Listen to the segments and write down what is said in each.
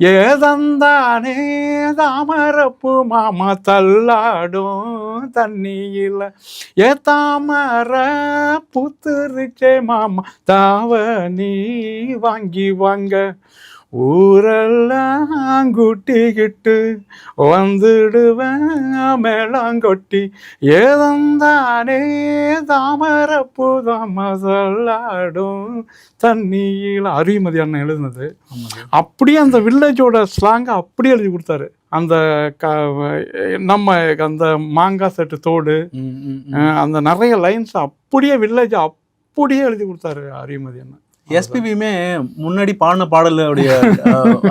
ஏதந்தானே தாமரப்பு மாமா தள்ளாடும் தண்ணியில். ஏ தாமர புத்துருச்சே மாமா தாவ நீ வாங்கி வாங்க. ஊரெல்லாம் குட்டிக்கிட்டு வந்துடுவேன் மேளாங்கொட்டி ஏதந்தானே தாமரப்பு தாம தள்ளாடும் தண்ணியில் அறிமதி அண்ணன் எழுதுனது. அப்படியே அந்த வில்லேஜோட ஸ்லாங்கை அப்படியே எழுதி கொடுத்தாரு. அந்த க நம்ம அந்த மாங்காய் செட்டு தோடு அந்த நிறைய லைன்ஸ் அப்படியே வில்லேஜ் அப்படியே எழுதி கொடுத்தாரு அறிமதி அண்ணன். எஸ்பிபியுமே முன்னாடி பாடின பாடலுடைய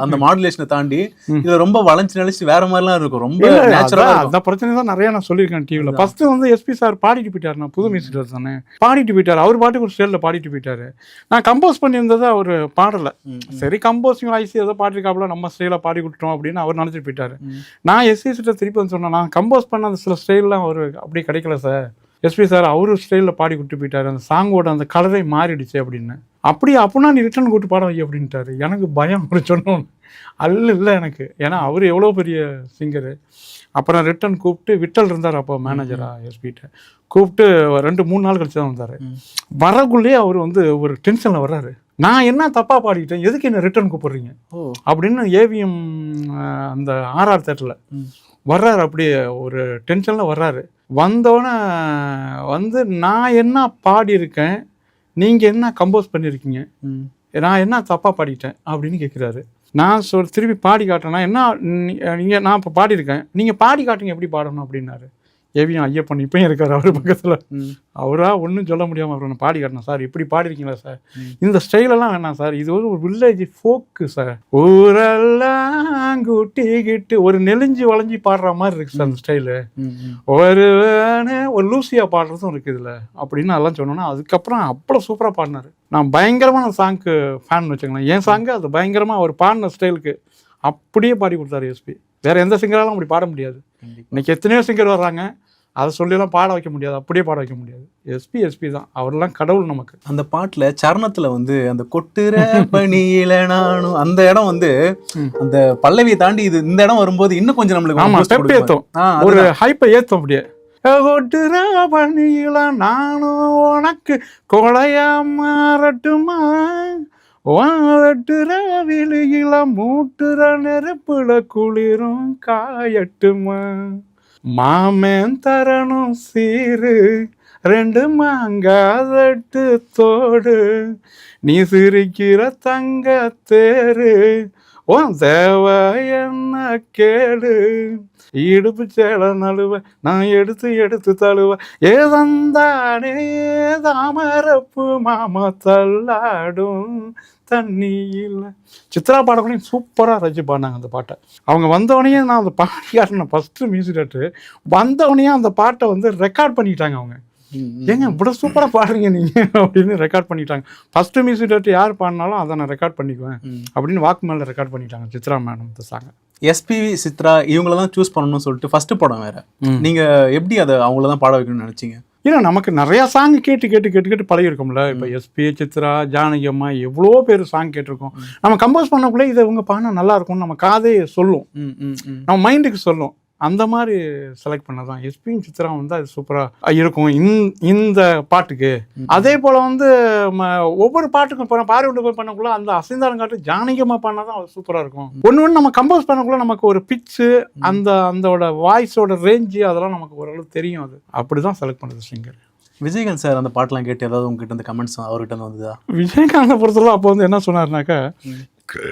அந்த மாடுலேஷனை தாண்டி ம். இதுல ரொம்ப வளைஞ்சு நெளிச்சு வேற மாதிரிலாம் இருக்கும். ரொம்ப நேச்சுரலா அந்த பிரச்சனை தான் நிறைய நான் சொல்லியிருக்கேன் டிவியில். ஃபர்ஸ்ட் வந்து எஸ்பி சார் பாடிட்டு போயிட்டார். நான் புது மியூசிக் தானே. பாடிட்டு போயிட்டார். அவர் பாட்டுக்கு ஒரு ஸ்டைலில் பாடிட்டு போயிட்டாரு. நான் கம்போஸ் பண்ணியிருந்ததை அவர் பாடலை. சரி கம்போசிங் ஐசி ஏதோ பாடிருக்காப்புல நம்ம ஸ்டைலில் பாடி கொடுத்தோம் அப்படின்னு அவர் நினச்சிட்டு போயிட்டாரு. நான் எஸ்பி கிட்ட திருப்பி வந்து சொன்னேன் நான் கம்போஸ் பண்ண அந்த சில ஸ்டைல்லாம் அவர் அப்படியே கிடைக்கல சார் எஸ்பி சார் அவரு ஸ்டைலில் பாடி கொடுத்து போயிட்டாரு. அந்த சாங்கோட அந்த கலரே மாறிடுச்சு அப்படின்னு. அப்படியே அப்படின்னா நீ ரிட்டர்ன் கூட்டு பாட வை அப்படின்ட்டாரு. எனக்கு பயம் அவர் சொன்னோன்னு அல்ல இல்லை எனக்கு. ஏன்னா அவர் எவ்வளோ பெரிய சிங்கரு. அப்புறம் ரிட்டர்ன் கூப்பிட்டு விட்டல் இருந்தார் அப்போ மேனேஜரா எஸ்பிகிட்ட கூப்பிட்டு ரெண்டு மூணு நாள் கழிச்சு தான் வந்தார். வரக்குள்ளேயே அவர் வந்து ஒரு டென்ஷனில் வர்றாரு. நான் என்ன தப்பாக பாடிட்டேன் எதுக்கு என்ன ரிட்டர்ன் கூப்பிடுறீங்க? அப்படின்னு ஏவிஎம் அந்த ஆர்ஆர் தேட்டரில். வர்றாரு. அப்படியே ஒரு டென்ஷனில் வர்றாரு. வந்தோடனே வந்து நான் என்ன பாடியிருக்கேன்? நீங்கள் என்ன கம்போஸ் பண்ணியிருக்கீங்க. நான் என்ன தப்பாக பாடிட்டேன்? அப்படின்னு கேட்குறாரு நான் சொல் திருப்பி பாடி காட்டுறேன். நான் என்ன நீங்கள் நான் இப்போ பாடியிருக்கேன். நீங்கள் பாடி காட்டுங்க எப்படி பாடணும் அப்படின்னாரு. ஏவிஎம் ஐயப்பன் இப்பயும் இருக்கார் அவர் பக்கத்தில். ம். அவரா ஒன்றும் சொல்ல முடியாமல் அவர் நான் பாடி காட்டினேன் சார். இப்படி பாடிருக்கீங்களா சார். இந்த ஸ்டைலெல்லாம் வேணாம் சார். இது ஒரு வில்லேஜ் ஃபோக்கு சார். ஊரெல்லாம் குட்டிக்கிட்டு ஒரு நெலிஞ்சு வளைஞ்சி பாடுற மாதிரி இருக்கு சார் அந்த ஸ்டைலு. ஒரு ஒரு லூசியா பாடுறதும் இருக்கு இதில். அப்படின்னு அதெல்லாம் சொன்னோன்னா அதுக்கப்புறம் அவ்வளோ சூப்பராக பாடினாரு. நான் பயங்கரமான சாங்க்கு ஃபேன் வச்சுக்கலாம் என் சாங்கு அது பயங்கரமாக அவர் பாடின ஸ்டைலுக்கு அப்படியே பாடி கொடுத்தாரு எஸ்பி வேற எந்த சிங்கராலும் அப்படி பாட முடியாது. இன்னைக்கு எத்தனையோ சிங்கர் வர்றாங்க. அதை சொல்லியெல்லாம் பாட வைக்க முடியாது. அப்படியே பாட வைக்க முடியாது. எஸ்பி எஸ்பி தான். அவரெல்லாம் கடவுள் நமக்கு. அந்த பாட்டுல சரணத்துல வந்து அந்த கொட்டுற பணியில நானும் அந்த இடம் வந்து. அந்த பல்லவியை தாண்டி இது இந்த இடம் வரும்போது இன்னும் கொஞ்சம் நம்மளுக்கு ஆமா boost ஸ்டெப் ஆ, ஒரு. ஹைப்பை ஏத்தும் அப்படியே. ஒட்டுற பண்ணியில நானும் உனக்கு கொலையா மாறட்டுமா? வெட்டுற விழியில மூட்டுற நெருப்புல குளிரும் காயட்டுமா? மாமன் தரணும் சீரு ரெண்டு மாங்காதட்டு தோடு நீ சிரிக்கிற தங்க தேரு உன் தேவை என்ன கேடு இடுப்பு சேல நழுவ நான் எடுத்து எடுத்து தழுவ ஏதந்தானே தாமரப்பு மாமா தள்ளாடும். தண்ணியில். சித்ரா பாடக்கூடிய சூப்பராக ரசி பாடினாங்க அந்த பாட்டை. அவங்க வந்தவொடனே நான் அந்த பாடி காட்டின ஃபஸ்ட்டு மியூசிக் டேரக்டர். வந்தவொடனே அந்த பாட்டை வந்து ரெக்கார்ட் பண்ணிட்டாங்க அவங்க. ஏங்க இவ்வளோ சூப்பராக பாடுறீங்க நீங்கள் அப்படின்னு ரெக்கார்ட் பண்ணிட்டாங்க. ஃபஸ்ட்டு மியூசிக் டேரக்டர் யார் பாடினாலும் அதை நான் ரெக்கார்ட் பண்ணிக்குவேன். அப்படின்னு வாக்கு மேலே ரெக்கார்ட் பண்ணிட்டாங்க சித்ரா மேடம் இந்த சாங்க எஸ்பிவி சித்ரா இவங்கள தான் சூஸ் பண்ணணும்னு சொல்லிட்டு ஃபர்ஸ்ட் படம் வேற. நீங்க எப்படி அதை அவங்கள தான் பாட வைக்கணும்னு நினைச்சீங்க? ஏன்னா நமக்கு நிறையா சாங் கேட்டு கேட்டு கேட்டு கேட்டு பழகிருக்கோம்ல இப்போ எஸ்பி சித்ரா ஜானகி அம்மா எவ்வளோ பேர் சாங் கேட்டிருக்கோம். நம்ம கம்போஸ் பண்ணக்குள்ளே இதை இவங்க பாடினா நல்லா இருக்கும் நம்ம காதே சொல்லும். நம்ம மைண்டுக்கு சொல்லும். அந்த மாதிரி செலக்ட் பண்ணதான் எஸ்பியும் சித்ரா வந்து அது சூப்பராக இருக்கும். இந் இந்த பாட்டுக்கு. அதே போல் வந்து ஒவ்வொரு பாட்டுக்கும் இப்போ பாரி விட்டு போய் பண்ணக்குள்ள அந்த அசைந்தாலும் காட்டு ஜானகியமாக பண்ணால் தான் அது சூப்பராக இருக்கும். ஒன்று ஒன்று நம்ம கம்போஸ் பண்ணக்குள்ள நமக்கு ஒரு பிச்சு அந்த அந்தோட வாய்ஸோட ரேஞ்சு அதெல்லாம் நமக்கு ஓரளவு தெரியும் அது. அப்படி தான் செலக்ட் பண்ணுறது சிங்கர் விஜயகாந்த் சார் அந்த பாட்டெல்லாம் கேட்டு ஏதாவது உங்ககிட்ட இந்த கமெண்ட்ஸ் அவர்கிட்ட இருந்து வந்ததா? விஜயகாந்தை பொறுத்தவரை அப்போ வந்து என்ன சொன்னார்னாக்கா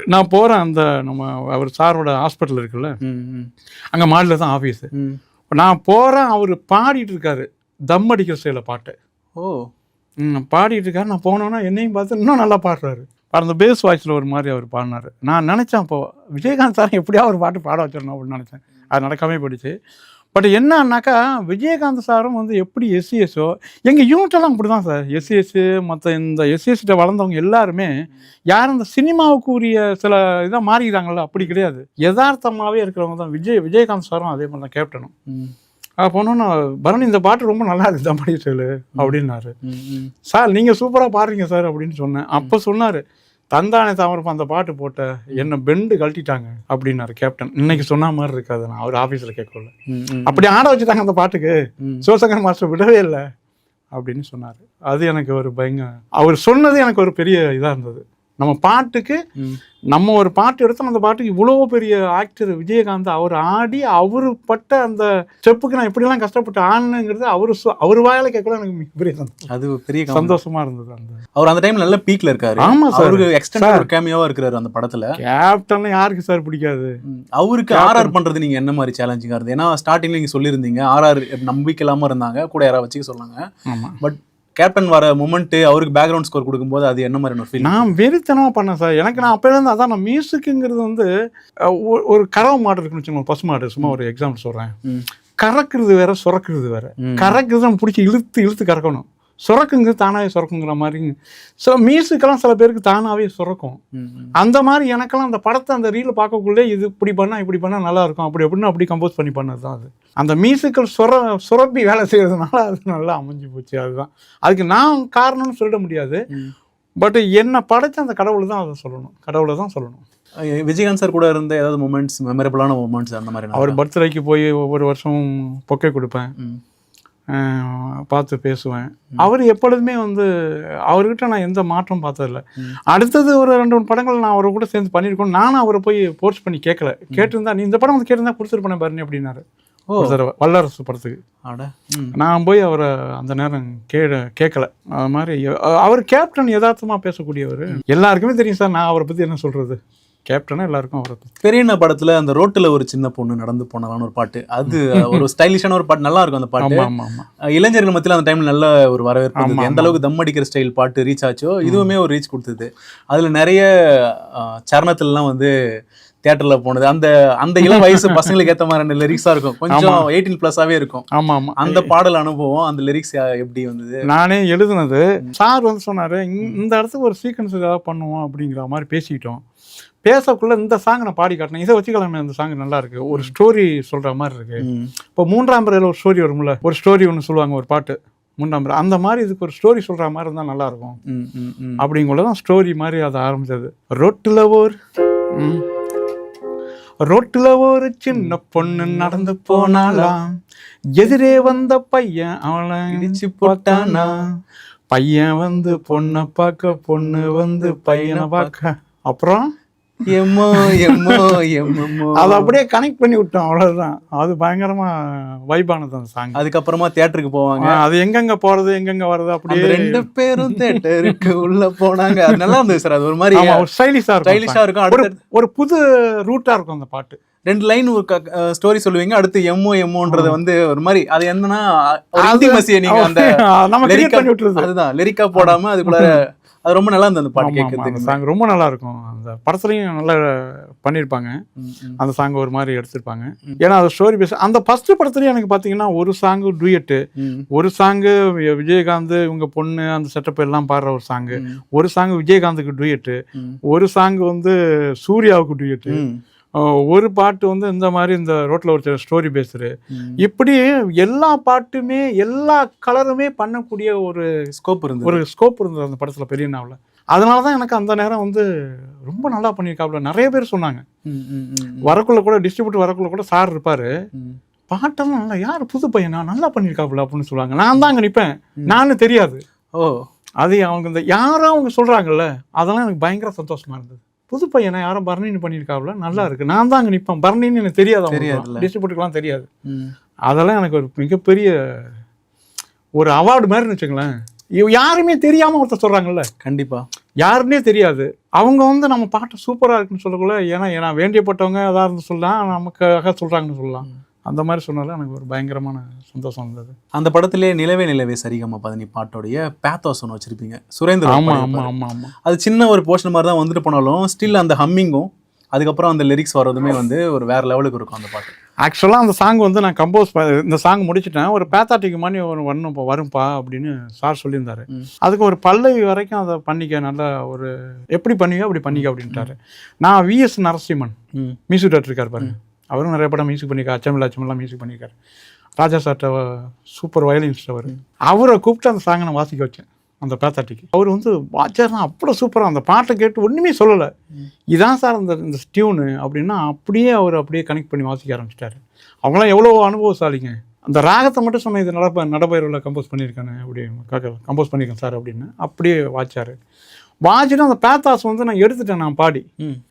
நான் போகிறேன் அந்த நம்ம அவர் சாரோட ஹாஸ்பிட்டல் இருக்குல்ல அங்கே மாடியில் தான் ஆஃபீஸு. நான் போகிறேன் அவர் பாடிட்டு இருக்காரு தம் அடிக்கிற ஸ்டைலில் பாட்டு. ஓ. பாடிட்டு இருக்காரு. நான் போனோன்னா என்னையும் பார்த்து இன்னும் நல்லா பாடுறாரு. அந்த பேஸ் வாய்ஸில் ஒரு மாதிரி அவர் பாடினாரு. நான் நினச்சேன் அப்போ விஜயகாந்த் சார் எப்படியா ஒரு பாட்டு பாட வச்சிடணும் அப்படின்னு நினச்சேன். அது நடக்கவே போயிடுச்சு. பட் என்னன்னாக்கா விஜயகாந்த் சாரும் வந்து எப்படி எஸ்சிஎஸ்ஓ எங்கள் யூனிட்டெல்லாம் அப்படி தான் சார். எஸ்சிஎஸ் மற்ற இந்த எஸ்சிஎஸ்கிட்ட வளர்ந்தவங்க எல்லாருமே யாரும் இந்த சினிமாவுக்கு உரிய சில இதாக மாறிக்கிறாங்கல்ல அப்படி கிடையாது. யதார்த்தமாகவே இருக்கிறவங்க தான் விஜய் விஜயகாந்த் சாரும் அதே மாதிரி தான் கேப்டனும் போனோன்னா பரணி இந்த பாட்டு ரொம்ப நல்லா இருக்கு தம்படி சொல்லு அப்படின்னாரு. சார் நீங்கள் சூப்பராக பாடுறீங்க சார் அப்படின்னு சொன்னேன். அப்போ சொன்னார் தந்தானே தாமரப்பு அந்த பாட்டு போட்ட என்ன பெண்டு கழட்டிட்டாங்க அப்படின்னாரு கேப்டன் இன்னைக்கு சொன்ன மாதிரி இருக்காது நான் அவர் ஆஃபீஸில் கேட்கல. அப்படி ஆட வச்சுட்டாங்க அந்த பாட்டுக்கு. சிவசங்கர் மாஸ்டர் விடவே இல்லை அப்படின்னு சொன்னார். அது எனக்கு ஒரு பயங்க அவர் சொன்னது எனக்கு ஒரு பெரிய இதாக இருந்தது. நம்ம பாட்டுக்கு. நம்ம ஒரு பாட்டு எடுத்தோம் அந்த பாட்டுக்கு இவ்வளோ பெரிய ஆக்டர் விஜயகாந்த் அவர் ஆடி அவர் பட்ட அந்த ஸ்டெப்புக்கு நான் எப்படிலாம் கஷ்டப்பட்டு ஆடணுங்கிறது அவர் அவர் வாயால கேட்கல எனக்கு மிகப்பெரிய சந்தோஷம். அது பெரிய. சந்தோஷமா இருந்தது அந்த. அவர் அந்த டைம்ல நல்ல பீக்ல இருக்காரு. ஆமா சார். அவருக்கு எக்ஸ்டெண்ட் ஒரு கேமியாவா இருக்கிறாரு அந்த படத்துல. கேப்டன் யாருக்கு சார் பிடிக்காது. அவருக்கு ஆர்ஆர் பண்றது நீங்க என்ன மாதிரி சேலஞ்சிங்கா இருந்தது ஏன்னா ஸ்டார்டிங்ல நீங்க சொல்லியிருந்தீங்க ஆர்ஆர் நம்பிக்கை இல்லாம இருந்தாங்க கூட யாராவது வச்சுக்க சொன்னாங்க. பட் கேப்டன் வர மூமெண்ட் அவருக்கு பேக்ரவுண்ட் ஸ்கோர் கொடுக்கும்போது அது என்ன மாதிரி ஃபீல் நான் வெறித்தனமா பண்ணேன் சார். எனக்கு நான் அப்போலேருந்து அதான் நான் மியூசிக்குங்கிறது வந்து ஒரு கறவை மாடு இருக்குன்னு வச்சுக்கோங்க பசு மாடு சும்மா ஒரு எக்ஸாம்பிள் சொல்கிறேன் கறக்குறது வேற சுரக்குறது வேற. கறக்குறது நம்ம பிடிச்சி இழுத்து இழுத்து கறக்கணும். சுரக்குங்க தானாகவே சுரக்குங்கிற மாதிரி. ஸோ மியூசிக்கெல்லாம் சில பேருக்கு தானாகவே சுரக்கும். அந்த மாதிரி எனக்கெல்லாம் அந்த படத்தை அந்த ரீலை பார்க்கக்குள்ளே இது இப்படி பண்ணால் இப்படி பண்ணால் நல்லா இருக்கும். அப்படி அப்படின்னு அப்படி கம்போஸ் பண்ணி பண்ணது தான் அது. அந்த மியூசிக்கல் சுர சுரப்பி வேலை செய்யறதுனால அது நல்லா அமைஞ்சு போச்சு அதுதான். அதுக்கு நான் காரணம்னு சொல்லிட முடியாது. பட் என்னை படைச்ச அந்த கடவுள் தான் அதை சொல்லணும். கடவுளை தான் சொல்லணும். விஜயகாந்த் சார் கூட இருந்த ஏதாவது மூமெண்ட்ஸ் மெமரபிளான மூமெண்ட்ஸ் அந்த மாதிரி அவர் பர்த்டேக்கு போய் ஒவ்வொரு வருஷமும் பொக்கை கொடுப்பேன். பார்த்து பேசுவேன். அவர் எப்பொழுதுமே வந்து அவர்கிட்ட நான் எந்த மாற்றம் பார்த்ததில்ல. அடுத்தது ஒரு ரெண்டு மூணு படங்கள் நான் அவரை கூட சேர்ந்து பண்ணியிருக்கோம் நானும் அவரை போய் ஃபோர்ஸ் பண்ணி கேட்கல. கேட்டிருந்தா நீ இந்த படம் வந்து கேட்டிருந்தா கொடுத்துருப்பேன் பாருங்க அப்படின்னாரு. ஓ. தடவை. வல்லரசு படத்துக்கு. நான் போய் அவரை அந்த நேரம் கே கேட்கல. அது மாதிரி அவர் கேப்டன் யதார்த்தமாக பேசக்கூடியவர். எல்லாருக்குமே தெரியும் சார் நான் அவரை பற்றி என்ன சொல்கிறது கேப்டனா எல்லாருக்கும் அவரை பற்றி பெரியண்ணா படத்துல அந்த ரோட்டுல ஒரு சின்ன பொண்ணு நடந்து போனாலான்னு ஒரு பாட்டு. அது ஒரு ஸ்டைலிஷான ஒரு பாட்டு நல்லா இருக்கும் அந்த பாட்டு. இளைஞர்கள் மத்தியில அந்த டைம்ல நல்ல ஒரு வரவேற்பு எந்த. அளவுக்கு தம் அடிக்கிற ஸ்டைல் பாட்டு ரீச் ஆச்சோ இதுவுமே ஒரு ரீச் கொடுத்தது. அதுல நிறைய சரணத்துலலாம் வந்து தியேட்டர்ல போனது. அந்த அந்த இளம் வயசு பசங்களுக்கு ஏத்த மாதிரி லிரிக்ஸா இருக்கும். கொஞ்சம் எயிட்டீன் பிளஸாவே இருக்கும். ஆமாம் ஆமாம் அந்த பாடல் அனுபவம் அந்த லிரிக்ஸ் எப்படி வந்தது? நானே எழுதுனது. சார் வந்து சொன்னார் இந்த இடத்துக்கு ஒரு சீக்வன்ஸ் ஏதாவது பண்ணுவோம் அப்படிங்கிற மாதிரி பேசிக்கிட்டோம். பேசக்குள்ள இந்த சாங் நான் பாடி காட்டினேன். இதை வச்சுக்கலாமே அந்த சாங் நல்லா இருக்கு. ஒரு ஸ்டோரி சொல்ற மாதிரி இருக்கு. இப்போ மூன்றாம் பிறையில் ஒரு ஸ்டோரி வரும்ல? ஒரு ஸ்டோரி ஒன்று சொல்லுவாங்க ஒரு பாட்டு. மூன்றாம் பிறை. அந்த மாதிரி இதுக்கு ஒரு ஸ்டோரி சொல்ற மாதிரி இருந்தால் நல்லா இருக்கும். அப்படிங்குள்ள தான் ஸ்டோரி மாதிரி அது ஆரம்பிச்சது. ரொட்டில் ஒரு ம். ரோட்டுல ஒரு சின்ன பொண்ணு நடந்து போனாலாம் எதிரே வந்த பையன் அவளை இடிச்சு போட்டானா? பையன் வந்து பொண்ணை பார்க்க பொண்ணு வந்து பையனை பார்க்க. அப்புறம்? எம்மோ எம்மோ எம்மோ அதை அப்படியே கனெக்ட் பண்ணி விட்டோம் அவ்வளவுதான். அது பயங்கரமா வைபானது அந்த சாங் அதுக்கப்புறமா தியேட்டருக்கு போவாங்க. அது எங்கெங்க போறது எங்கெங்க வர்றது அப்படியே ரெண்டு பேரும் தியேட்டருக்கு உள்ள போனாங்க. அது நல்லா இருந்தது சார் அது ஒரு மாதிரி ஸ்டைலிஷா இருக்கும் ஸ்டைலிஷா இருக்கும். ஒரு புது ரூட்டா இருக்கும் அந்த பாட்டு. ரெண்டு லைன் ஒரு ஸ்டோரி சொல்லுவீங்க அடுத்து எம்மோ எம்மோன்றது வந்து ஒரு மாதிரி அது என்னன்னா intimacy-ய நீங்க அந்த அதுதான் லிரிக்கா போடாம அதுக்குள்ள அது ரொம்ப நல்லா இருந்தது அந்த பாட்டு கேட்கறதுக்கு சாங் ரொம்ப நல்லா இருக்கும். அந்த படத்துலையும் நல்லா பண்ணியிருப்பாங்க. அந்த சாங் ஒரு மாதிரி எடுத்திருப்பாங்க. ஏன்னா அது ஸ்டோரி பேஸ் அந்த ஃபர்ஸ்ட் படத்துலயும் எனக்கு பார்த்தீங்கன்னா ஒரு சாங்கு டூயட்டு ஒரு சாங்கு விஜயகாந்த் இவங்க பொண்ணு அந்த செட்டப் எல்லாம் பாடுற ஒரு சாங்கு ஒரு சாங் விஜயகாந்துக்கு டூயட்டு ஒரு சாங் வந்து சூர்யாவுக்கு டூயட்டு ஒரு பாட்டு வந்து இந்த மாதிரி இந்த ரோட்ல ஒரு ஸ்டோரி ம். இப்படி எல்லா பாட்டுமே எல்லா கலருமே பண்ணக்கூடிய ஒரு ஸ்கோப் இருந்தது. ஒரு ஸ்கோப் இருந்தது அந்த படத்துல பெரிய நாவல அதனால தான் எனக்கு அந்த நேரம் வந்து ரொம்ப நல்லா பண்ணியிருக்காப்புல நிறைய பேர் சொன்னாங்க. வரக்குள்ள கூட டிஸ்ட்ரிபியூட்டர் வரக்குள்ள கூட சார் இருப்பாரு. பாட்டெல்லாம் நல்லா யார் புது பையனா? நல்லா பண்ணியிருக்காப்புல அப்படின்னு சொல்லுவாங்க. நான் தான் அங்கே நிற்பேன் நானும் தெரியாது. ஓ. அது அவங்க இந்த யாரோ அவங்க சொல்றாங்கல்ல அதெல்லாம் எனக்கு பயங்கர சந்தோஷமா இருந்தது. புது பையனை யாரோ பரணின்னு பண்ணியிருக்காப்புல நல்லா இருக்கு. நான் தான் அங்கே நிற்பேன் பரணின்னு எனக்கு தெரியாது தெரியாதுல்ல. டிஸ்ட்ரிபியூட்டருக்குலாம் தெரியாது. அதெல்லாம் எனக்கு ஒரு மிகப்பெரிய ஒரு அவார்டு மாதிரின்னு வச்சுங்களேன் யாருமே தெரியாம ஒருத்தர் சொல்றாங்கல்ல. கண்டிப்பா. யாருன்னே தெரியாது. அவங்க வந்து நம்ம பாட்டு சூப்பரா இருக்குன்னு சொல்லக்குள்ள ஏன்னா ஏன்னா வேண்டியப்பட்டவங்க அதாக இருந்து சொல்லலாம் நமக்காக சொல்றாங்கன்னு சொல்லலாம். அந்த மாதிரி சொன்னால எனக்கு ஒரு பயங்கரமான சந்தோஷம் இருந்தது. அந்த படத்திலே நிலவே நிலவே சரிகமா பதினி பாட்டோடைய பேத்தோஸ் ஒன்று வச்சிருப்பீங்க. சுரேந்திர ஆமா பாடியிருப்பாரு. ஆமா ஆமா ஆமா. அது சின்ன ஒரு போர்ஷன் மாதிரி தான் வந்துட்டு போனாலும் ஸ்டில் அந்த ஹம்மிங்கும் அதுக்கப்புறம் அந்த லிரிக்ஸ் வர்றதுமே வந்து ஒரு வேற லெவலுக்கு இருக்கும் அந்த பாட்டு. ஆக்சுவலாக அந்த சாங் வந்து நான் கம்போஸ் இந்த சாங் முடிச்சிட்டேன். ஒரு பேத்தாட்டிக் மாதிரி ஒரு வரணும் வரும்பா அப்படின்னு சார் சொல்லியிருந்தாரு. அதுக்கு ஒரு பல்லவி வரைக்கும் அதை பண்ணிக்க நல்லா ஒரு எப்படி பண்ணியோ அப்படி பண்ணிக்க அப்படின்ட்டாரு. நான் விஎஸ் நரசிம்மன். மியூசிக் டேரக்டர் இருக்கார் பாருங்க. அவரும் நிறைய படம் மியூசிக் பண்ணியிருக்காரு. அச்சமில்ல அச்சமெல்லாம் மியூசிக் பண்ணியிருக்காரு. ராஜா சார்ட்ட சூப்பர் வயலின்ஸ்ட் அவர். அவரை கூப்பிட்டு அந்த சாங்கை நான் வாசிக்க வச்சேன். அந்த பேத்தாட்டிக்கு. அவர் வந்து வாச்சார்னா அவ்வளோ சூப்பராக அந்த பாட்டை கேட்டு ஒன்றுமே சொல்லலை. இதான் சார் அந்த இந்த டியூனு அப்படின்னா அப்படியே அவர் அப்படியே கனெக்ட் பண்ணி வாசிக்க ஆரம்பிச்சிட்டாரு. அவங்களாம் எவ்வளோ அனுபவசாலிங்க. அந்த ராகத்தை மட்டும் சொன்ன இது நடப்ப நடப்பயிரில் கம்போஸ் பண்ணியிருக்கானே அப்படி கம்போஸ் பண்ணியிருக்கேன் சார் அப்படின்னு அப்படியே வாச்சார் வாச்சிட்டு அந்த பேத்தாஸ் வந்து நான் எடுத்துட்டேன் நான் பாடி.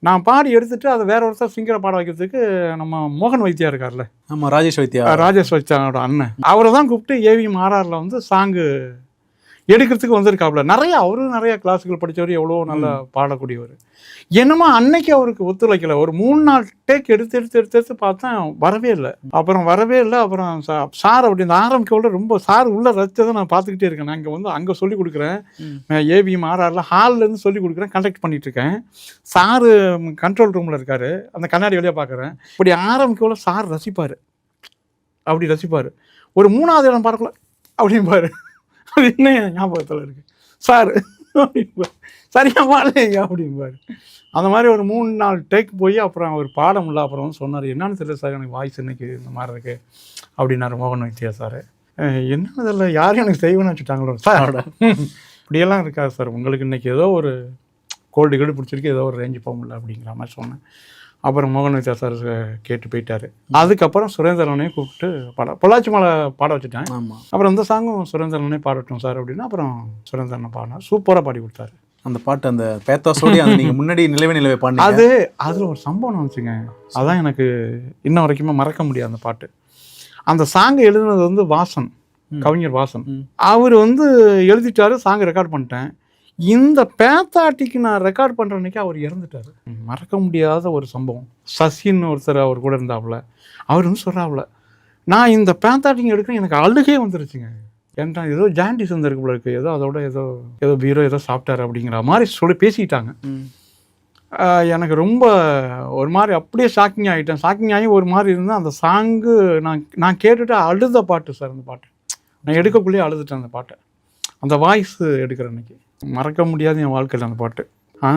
நான் பாடி எடுத்துட்டு அதை வேற ஒருத்தர் சிங்கரை பாட வைக்கிறதுக்கு நம்ம மோகன் வைத்தியா இருக்கார்ல. ஆமா ராஜேஷ் வைத்தியா. ராஜேஷ் வைத்தியானோட அண்ணன். அவரை தான் கூப்பிட்டு ஏவி ஆர்ஆரில் வந்து சாங்கு எடுக்கிறதுக்கு வந்திருக்காப்புல. நிறைய அவரும் நிறைய கிளாஸுகள் படித்தவர் எவ்வளோ நல்லா பாடக்கூடியவர். என்னமோ அன்னைக்கு அவருக்கு ஒத்துழைக்கல. ஒரு மூணு நாள் டேக் எடுத்து எடுத்து எடுத்து எடுத்து பார்த்தேன் வரவே இல்லை. அப்புறம் வரவே இல்லை. அப்புறம் சா- சார் அப்படி இந்த ஆரம்பிக்கோட ரொம்ப சார் உள்ள ரசிச்சதை நான் பார்த்துக்கிட்டே இருக்கேன். நான் இங்கே வந்து அங்கே சொல்லி கொடுக்குறேன். ஏபிஎம் ஆர்ஆரில் ஹால்லேருந்து சொல்லி கொடுக்குறேன். கண்டக்ட் பண்ணிட்டு இருக்கேன். சாரு கண்ட்ரோல் ரூமில் இருக்காரு. அந்த கண்ணாடி வழியாக பார்க்குறேன். இப்படி ஆரம்பிக்கோல சார் ரசிப்பார். அப்படி ரசிப்பார். ஒரு மூணாவது இடம் பார்க்கல அப்படிம்பாரு. அது என்ன என் ஞாபகத்தில் இருக்கு? சார் சரியா பாடலையா அப்படிம்பாரு. அந்த மாதிரி ஒரு மூணு நாள் டேக் போய் அப்புறம் அவர் பாட முடியல அப்புறம் சொன்னார் என்னன்னு தெரியல சார் எனக்கு வாய்ஸ் இன்னைக்கு இந்த மாதிரி இருக்கு. அப்படின்னாரு மோகன் வைத்தியா சார். என்னன்னு தெரியல யாரும் எனக்கு செய்வேன்னு வச்சுட்டாங்களோ? சார் இப்படியெல்லாம் இருக்காது சார். உங்களுக்கு இன்னைக்கு ஏதோ ஒரு கோல்டு கீடு பிடிச்சிருக்கு ஏதோ ஒரு ரேஞ்சு போக முடியல அப்படிங்கிற மாதிரி சொன்னேன். அப்புறம் மோகன் வித்யா சார் கேட்டு போயிட்டாரு. அதுக்கப்புறம் சுரேந்திரனையும் கூப்பிட்டு பாட பொள்ளாச்சி மலை பாட வச்சுட்டேன் ஆமா. அப்புறம் இந்த சாங்கும் சுரேந்திரனே பாடட்டும் சார் அப்படின்னா அப்புறம் சுரேந்திரனை பாடினார். சூப்பராக பாடி கொடுத்தாரு. அந்த பாட்டு அந்த பேத்தாஸோட அந்த நீங்க முன்னாடி நிலவே நிலவே பாடினீங்க. அது அதில் ஒரு சம்பவம் வந்துச்சுங்க அதான் எனக்கு இன்ன வரைக்குமே மறக்க முடியாது அந்த பாட்டு. அந்த சாங்கை எழுதுனது வந்து வாசன். கவிஞர் வாசன். அவர் வந்து எழுதிட்டாரு சாங் ரெக்கார்ட் பண்ணிட்டேன். இந்த பேத்தாட்டிக்கு நான் ரெக்கார்ட் பண்ணுற அன்னைக்கு அவர் இறந்துட்டார். மறக்க முடியாத ஒரு சம்பவம். சசின்னு ஒருத்தர் அவர் கூட இருந்தாப்புல. அவர் வந்து சொல்கிறாப்புல நான் இந்த பேத்தாட்டிங் எடுக்கிறேன் எனக்கு அழுகே வந்துருச்சுங்க. ஏன்டா ஏதோ ஜாண்டிஸ் வந்துருக்கு போல இருக்கு. ஏதோ அதோட ஏதோ ஏதோ பீரோ ஏதோ சாப்பிட்டாரு அப்படிங்கிற மாதிரி சொல்லி. ஆஹ் எனக்கு ரொம்ப ஒரு மாதிரி அப்படியே ஷாக்கிங் ஆகிட்டேன் ஷாக்கிங் ஆகி ஒரு மாதிரி இருந்தேன். அந்த சாங்கு நான் நான் கேட்டுட்டு அழுத பாட்டு சார் அந்த பாட்டு. நான் எடுக்கக்குள்ளேயே அழுதுட்டேன் அந்த பாட்டை. அந்த வாய்ஸ் எடுக்கிற அன்னைக்கு. மறக்க முடியாது என் வாழ்க்கையில் அந்த பாட்டு ஆ,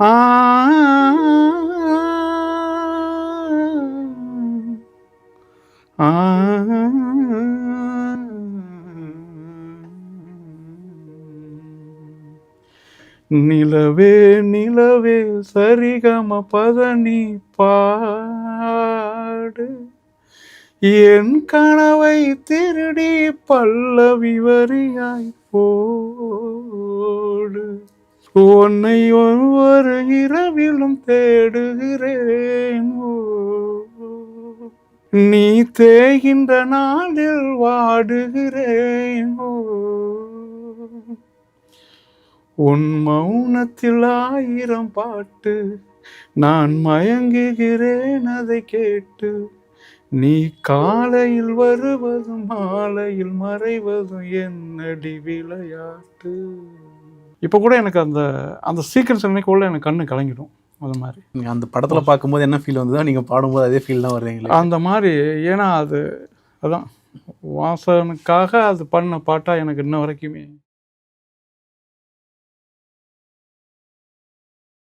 ஆ, ஆ, நிலவே நிலவே சரிகம பதனி பாடு என் கனவை திருடி பல்லவி வரியாய் போடு உன்னை ஒவ்வொரு இரவிலும் தேடுகிறேன் ஓ. நீ தேகின்ற நாளில் வாடுகிறேன் ஓ. உன் மௌனத்தில் ஆயிரம் பாட்டு நான் மயங்குகிறேன் அதை கேட்டு நீ காலையில் வருவதும் மாலையில் மறைவதும் என்னடி விளையாட்டு? இப்போ கூட எனக்கு அந்த அந்த சீக்கிரம் நினைக்குள்ள எனக்கு கண்ணு கலங்கிடும் அது மாதிரி. நீங்க அந்த படத்துல பார்க்கும்போது என்ன ஃபீல் வந்ததோ நீங்க பாடும்போது அதே ஃபீல் தான் வருதுங்களே அந்த மாதிரி ஏன்னா அது அதான் வாசனுக்காக அது பண்ண பாட்டா எனக்கு இன்ன வரைக்குமே